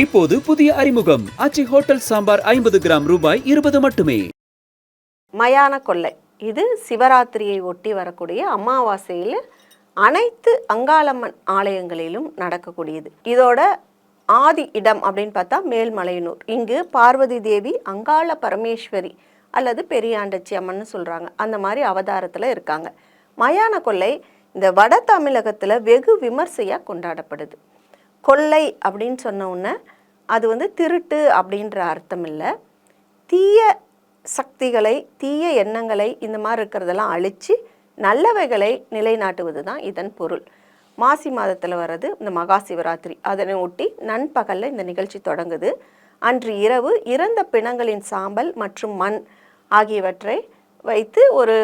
இப்போது புதிய அறிமுகம். அச்சி ஹோட்டல் சாம்பார் ஐம்பது கிராம் ரூபாய் இருபது மட்டுமே. மயான கொள்ளை. இது சிவராத்திரியை ஒட்டி வரக்கூடிய அமாவாசையில் அனைத்து அங்காளம்மன் ஆலயங்களிலும் நடக்கக்கூடியது. இதோட ஆதி இடம் அப்படின்னு பார்த்தா மேல்மலையனூர். இங்கு பார்வதி தேவி அங்காள பரமேஸ்வரி அல்லது பெரியாண்டச்சி அம்மன்னு சொல்கிறாங்க அந்த மாதிரி அவதாரத்தில் இருக்காங்க. மயான கொள்ளை இந்த வட தமிழகத்தில் வெகு விமர்சையாக கொண்டாடப்படுது. கொள்ளை அப்படின்னு சொன்ன உடனே அது வந்து திருட்டு அப்படின்ற அர்த்தம் இல்லை. தீய சக்திகளை தீய எண்ணங்களை இந்த மாதிரி இருக்கிறதெல்லாம் அழித்து நல்லவைகளை நிலைநாட்டுவது தான் இதன் பொருள். மாசி மாதத்தில் வர்றது இந்த மகா சிவராத்திரி. அதனை ஒட்டி நண்பகலில் இந்த நிகழ்ச்சி தொடங்குது. அன்று இரவு இறந்த பிணங்களின் சாம்பல் மற்றும் மண் ஆகியவற்றை வைத்து ஒரு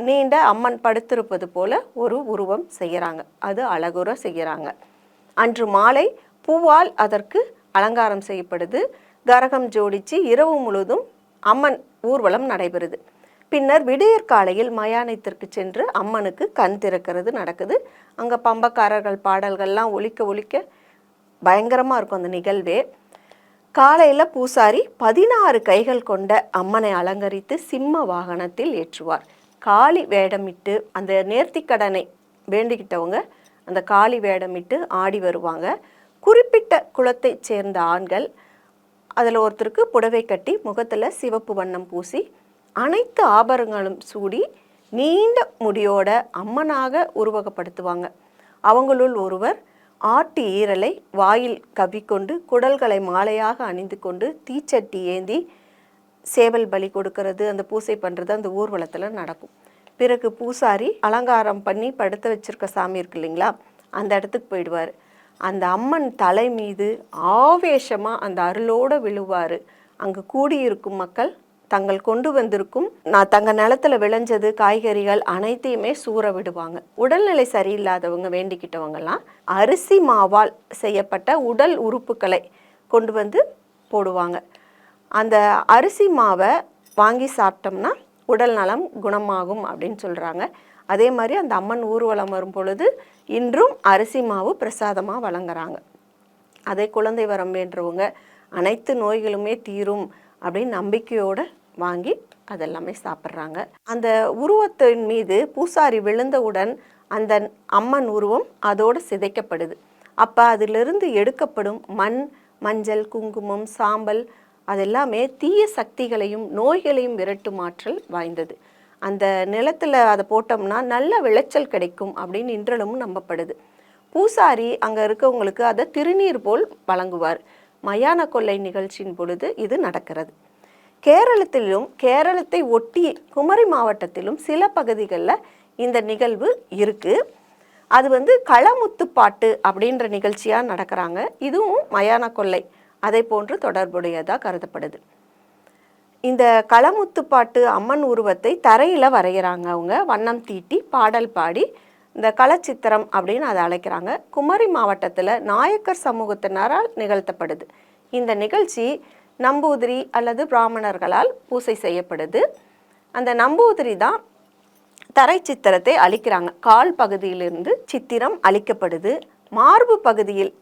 நீண்ட அம்மன் படுத்திருப்பது போல ஒரு உருவம் செய்கிறாங்க அது அழகுற செய்கிறாங்க அன்று மாலை பூவால் அதற்கு அலங்காரம் செய்யப்படுது. கரகம் ஜோடிச்சு இரவு முழுவதும் அம்மன் ஊர்வலம் நடைபெறுது. பின்னர் விடியற் காலையில் மயானத்திற்கு சென்று அம்மனுக்கு கண் திறக்கிறது நடக்குது. அங்கே பம்பக்காரர்கள் பாடல்கள்லாம் ஒழிக்க ஒழிக்க பயங்கரமாக இருக்கும் அந்த நிகழ்வே. காலையில் பூசாரி பதினாறு கைகள் கொண்ட அம்மனை அலங்கரித்து சிம்ம வாகனத்தில் ஏற்றுவார். காளி வேடமிட்டு அந்த நேர்த்திக்கடனை வேண்டிக்கிட்டவங்க அந்த காளி வேடமிட்டு ஆடி வருவாங்க. குறிப்பிட்ட குலத்தைச் சேர்ந்த ஆண்கள் அதில் ஒருத்தருக்கு புடவை கட்டி முகத்தில் சிவப்பு வண்ணம் பூசி அனைத்து ஆபரணங்களும் சூடி நீண்ட முடியோட அம்மனாக உருவகப்படுத்துவாங்க. அவங்களுள் ஒருவர் ஆட்டு ஈரலை வாயில் கவிக்கொண்டு குடல்களை மாலையாக அணிந்து கொண்டு தீச்சட்டி ஏந்தி சேவல் பலி கொடுக்கறது அந்த பூசை பண்ணுறது அந்த ஊர்வலத்தில் நடக்கும். பிறகு பூசாரி அலங்காரம் பண்ணி படுத்த வச்சிருக்க சாமி இருக்கு இல்லைங்களா? அந்த இடத்துக்கு போயிடுவார். அந்த அம்மன் தலை மீது ஆவேசமாக அந்த அருளோடு விழுவார். அங்கே கூடியிருக்கும் மக்கள் தங்கள் கொண்டு வந்திருக்கும் நான் தங்க நிலத்துல விளைஞ்சது காய்கறிகள் அனைத்தையுமே சூற விடுவாங்க. உடல்நிலை சரியில்லாதவங்க வேண்டிக்கிட்டவங்கலாம் அரிசி மாவால் செய்யப்பட்ட உடல் உறுப்புகளை கொண்டு வந்து போடுவாங்க. அந்த அரிசி மாவை வாங்கி சாப்பிட்டோம்னா உடல் நலம் குணமாகும் அப்படின்னு சொல்கிறாங்க அதே மாதிரி அந்த அம்மன் ஊர்வலம் வரும் பொழுது இன்றும் அரிசி மாவு பிரசாதமாக வழங்குறாங்க. அதே குழந்தை வரம் வேண்டுறவங்க அனைத்து நோய்களுமே தீரும் அப்படின்னு நம்பிக்கையோடு வாங்கி அதெல்லாமே சாப்பிட்றாங்க. அந்த உருவத்தின் மீது பூசாரி விழுந்தவுடன் அந்த அம்மன் உருவம் அதோடு சிதைக்கப்படுது. அப்போ அதிலிருந்து எடுக்கப்படும் மண் மஞ்சள் குங்குமம் சாம்பல் அதெல்லாமே தீய சக்திகளையும் நோய்களையும் விரட்டும் ஆற்றல் வாய்ந்தது. அந்த நிலத்தில் அதை போட்டோம்னா நல்ல விளைச்சல் கிடைக்கும் அப்படின்னு இன்றளவும் நம்பப்படுது. பூசாரி அங்கே இருக்கவங்களுக்கு அதை திருநீர் போல் வழங்குவார். மயான கொள்ளை நிகழ்ச்சியின் பொழுது இது நடக்கிறது. கேரளத்திலும் கேரளத்தை ஒட்டி குமரி மாவட்டத்திலும் சில பகுதிகளில் இந்த நிகழ்வு இருக்குது அது வந்து களமுத்துப்பாட்டு அப்படின்ற நிகழ்ச்சியாக நடக்கிறாங்க. இதுவும் மயான கொள்ளை. அதை போன்று தொடர்புடையதாக கருதப்படுது. இந்த களமுத்துப்பாட்டு அம்மன் உருவத்தை தரையில் வரைகிறாங்க அவங்க. வண்ணம் தீட்டி பாடல் பாடி இந்த கலச்சித்திரம் அப்படின்னு அதை அழைக்கிறாங்க. குமரி மாவட்டத்தில் நாயக்கர் சமூகத்தினரால் நிகழ்த்தப்படுது. இந்த நிகழ்ச்சி நம்பூதிரி அல்லது பிராமணர்களால் பூசை செய்யப்படுது. அந்த நம்பூதிரி தான் தரை சித்திரத்தை அழிக்கிறாங்க கால் பகுதியிலிருந்து சித்திரம் அழிக்கப்படுது மார்பு பகுதியில்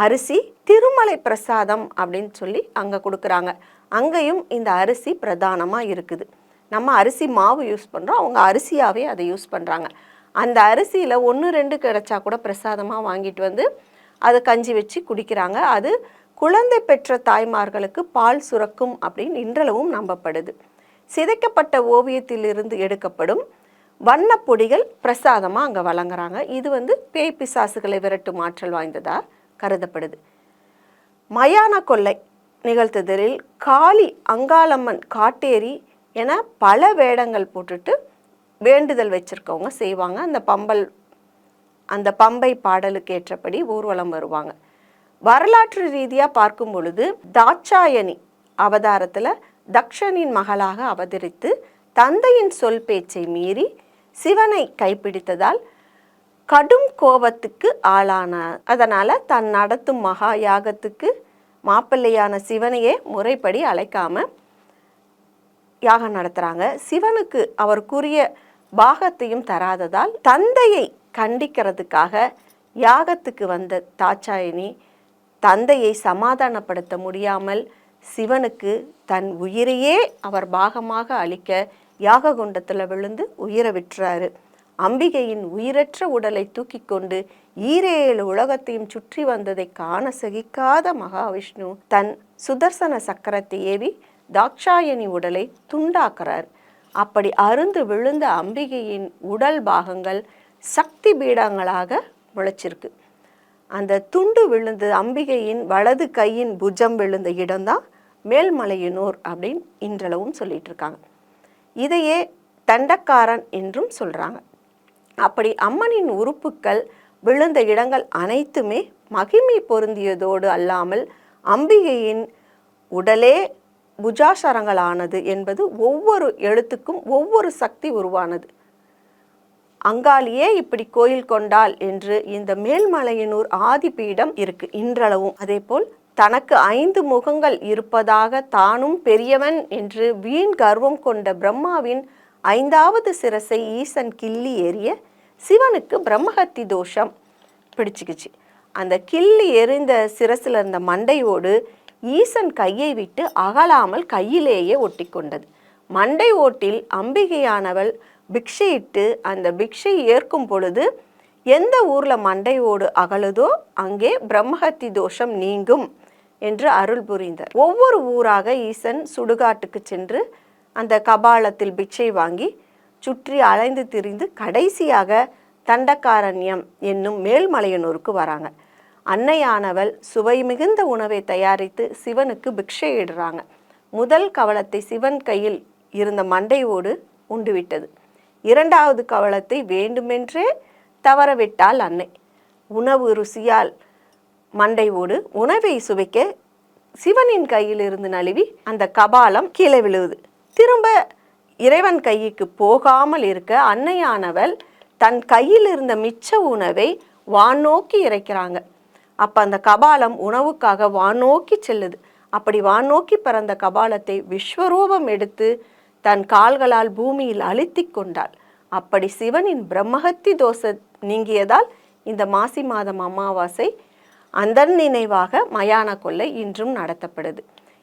அரிசி திருமலை பிரசாதம் அப்படின்னு சொல்லி அங்கே கொடுக்குறாங்க. அங்கேயும் இந்த அரிசி பிரதானமாக இருக்குது. நம்ம அரிசி மாவு யூஸ் பண்ணுறோம் அவங்க அரிசியாகவே அதை யூஸ் பண்ணுறாங்க அந்த அரிசியில் ஒன்று ரெண்டு கிடைச்சா கூட பிரசாதமாக வாங்கிட்டு வந்து அதை கஞ்சி வச்சு குடிக்கிறாங்க. அது குழந்தை பெற்ற தாய்மார்களுக்கு பால் சுரக்கும் அப்படின்னு இன்றளவும் நம்பப்படுது. சிதைக்கப்பட்ட ஓவியத்திலிருந்து எடுக்கப்படும் வண்ணப்பொடிகள் பிரசாதமாக அங்கே வழங்குறாங்க. இது வந்து பேய் பிசாசுகளை விரட்டும் ஆற்றல் வாய்ந்ததாக கருதப்படுது. மயான கொள்ளை நிகழ்த்துதலில் காளி அங்காளம்மன் காட்டேரி என பல வேடங்கள் போட்டுட்டு வேண்டுதல் வச்சுருக்கவங்க செய்வாங்க. அந்த பம்பல் அந்த பம்பை பாடலுக்கு ஏற்றபடி ஊர்வலம் வருவாங்க. வரலாற்று ரீதியாக பார்க்கும் பொழுது தாட்சாயணி அவதாரத்தில் தக்ஷனின் மகளாக அவதரித்து தந்தையின் சொல் பேச்சை மீறி சிவனை கைப்பிடித்ததால் கடும் கோபத்துக்கு ஆளானார். அதனால் தன் நடத்தும் மகா யாகத்துக்கு மாப்பிள்ளையான சிவனையே முறைப்படி அழைக்காம யாகம் நடத்துகிறாங்க சிவனுக்கு அவருக்குரிய பாகத்தையும் தராததால் தந்தையை கண்டிக்கிறதுக்காக யாகத்துக்கு வந்த தாட்சாயினி தந்தையை சமாதானப்படுத்த முடியாமல் சிவனுக்கு தன் உயிரையே அவர் பாகமாக அளிக்க யாககுண்டத்தில் விழுந்து உயிரை விட்டுறாரு. அம்பிகையின் உயிரற்ற உடலை தூக்கி கொண்டு ஈரேழு உலகத்தையும் சுற்றி வந்ததை காண சகிக்காத மகாவிஷ்ணு தன் சுதர்சன சக்கரத்தை ஏவி தாக்ஷாயணி உடலை துண்டாக்குறார். அப்படி அருந்து விழுந்த அம்பிகையின் உடல் பாகங்கள் சக்தி பீடங்களாக முளைச்சிருக்கு. அந்த துண்டு விழுந்து அம்பிகையின் வலது கையின் புஜம் விழுந்த இடம்தான் மேல்மலையனூர் அப்படின்னு இன்றளவும் சொல்லிட்டு இருக்காங்க. இதையே தண்டக்காரன் என்றும் சொல்கிறாங்க அப்படி அம்மனின் உறுப்புக்கள் விழுந்த இடங்கள் அனைத்துமே மகிமை பொருந்தியதோடு அல்லாமல் அம்பிகையின் உடலே புஜாசரங்களானது என்பது ஒவ்வொரு எழுத்துக்கும் ஒவ்வொரு சக்தி உருவானது. அங்காளியே இப்படி கோயில் கொண்டாள் என்று இந்த மேல்மலையனூர் ஆதிபீடம் இருக்கு இன்றளவும். அதேபோல் தனக்கு ஐந்து முகங்கள் இருப்பதாக தானும் பெரியவன் என்று வீண் கர்வம் கொண்ட பிரம்மாவின் ஐந்தாவது சிரசை ஈசன் கிள்ளி எறிய சிவனுக்கு பிரம்மஹத்தி தோஷம். பிடிச்சிக்கிச்சு. அந்த கிள்ளி எறிந்த சிரசில் இருந்த மண்டையோடு ஈசன் கையை விட்டு அகலாமல் கையிலேயே ஒட்டிக்கொண்டது. மண்டை ஓட்டில் அம்பிகையானவள் பிக்ஷையிட்டு அந்த பிக்ஷை ஏற்கும் பொழுது எந்த ஊரில் மண்டையோடு அகலுதோ அங்கே பிரம்மஹத்தி தோஷம் நீங்கும் என்று அருள் புரிந்தார். ஒவ்வொரு ஊராக ஈசன் சுடுகாட்டுக்கு சென்று அந்த கபாலத்தில் பிச்சை வாங்கி சுற்றி அலைந்து திரிந்து கடைசியாக தண்டக்காரண்யம் என்னும் மேல்மலையனூருக்கு வராங்க. அன்னையானவள் சுவை மிகுந்த உணவை தயாரித்து சிவனுக்கு பிக்ஷையிடுறாங்க முதல் கவலத்தை சிவன் கையில் இருந்த மண்டையோடு உண்டுவிட்டது. இரண்டாவது கவலத்தை வேண்டுமென்றே தவறவிட்டாள் அன்னை. உணவு ருசியால் மண்டையோடு உணவை சுவைக்க சிவனின் கையில் இருந்து நழுவி அந்த கபாலம் கீழே விழுவுது. திரும்ப இறைவன் கைக்கு போகாமல் இருக்க அன்னையானவள் தன் கையில் இருந்த மிச்ச உணவை வானோக்கி இறைக்கிறாங்க. அப்போ அந்த கபாலம் உணவுக்காக வானோக்கி செல்லுது. அப்படி வானோக்கி பறந்த கபாலத்தை விஸ்வரூபம் எடுத்து தன் கால்களால் பூமியில் அழுத்தி கொண்டாள். அப்படி சிவனின் பிரம்மஹத்தி தோசை நீங்கியதால் இந்த மாசி மாதம் அமாவாசை அந்த நினைவாக மயான கொள்ளை இன்றும் நடத்தப்படுது.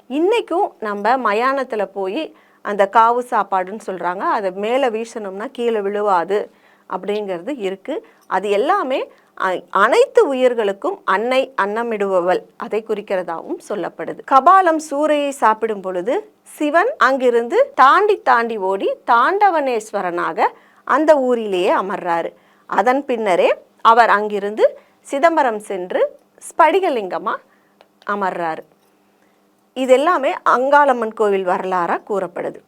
இன்றைக்கும் நம்ம மயானத்தில் போய் அந்த காவு சாப்பாடுன்னு சொல்கிறாங்க அதை மேலே வீசணும்னா கீழே விழுவாது அப்படிங்கிறது இருக்குது அது எல்லாமே அ- அனைத்து உயிர்களுக்கும் அன்னை அன்னமிடுபவள். அதை குறிக்கிறதாகவும் சொல்லப்படுது. கபாலம் சூரையை சாப்பிடும் பொழுது சிவன் அங்கிருந்து தாண்டி தாண்டி ஓடி தாண்டவனேஸ்வரனாக அந்த ஊரிலேயே அமர்றாரு. அதன் பின்னரே அவர் அங்கிருந்து சிதம்பரம் சென்று ஸ்படிகலிங்கமாக அமர்றாரு. இதெல்லாமே அங்காளம்மன் கோவில் வரலாறாக கூறப்படுது.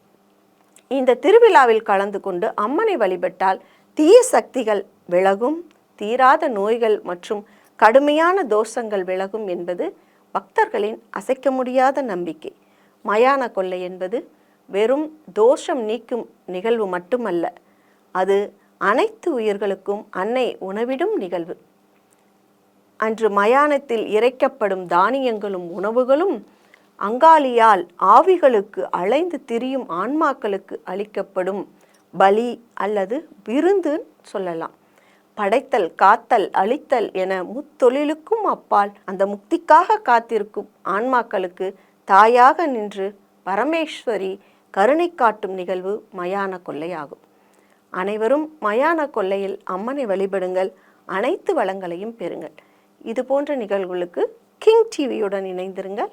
இந்த திருவிழாவில் கலந்து கொண்டு அம்மனை வழிபட்டால் தீய சக்திகள் விலகும் தீராத நோய்கள் மற்றும் கடுமையான தோஷங்கள் விலகும் என்பது பக்தர்களின் அசைக்க முடியாத நம்பிக்கை. மயான கொள்ளை என்பது வெறும் தோஷம் நீக்கும் நிகழ்வு மட்டுமல்ல அது அனைத்து உயிர்களுக்கும் அன்னை உணவிடும் நிகழ்வு. அன்று மயானத்தில் இறைக்கப்படும் தானியங்களும் உணவுகளும் அங்காளியால் ஆவிகளுக்கு அலைந்து திரியும் ஆன்மாக்களுக்கு அளிக்கப்படும் பலி அல்லது விருந்து சொல்லலாம். படைத்தல் காத்தல் அழித்தல் என முத்தொழிலுக்கும் அப்பால் அந்த முக்திக்காக காத்திருக்கும் ஆன்மாக்களுக்கு தாயாக நின்று பரமேஸ்வரி கருணை காட்டும் நிகழ்வு மயான கொள்ளையாகும். அனைவரும் மயான கொள்ளையில் அம்மனை வழிபடுங்கள் அனைத்து வளங்களையும் பெறுங்கள். இது போன்ற நிகழ்வுகளுக்கு கிங் டிவியுடன் இணைந்திருங்கள்.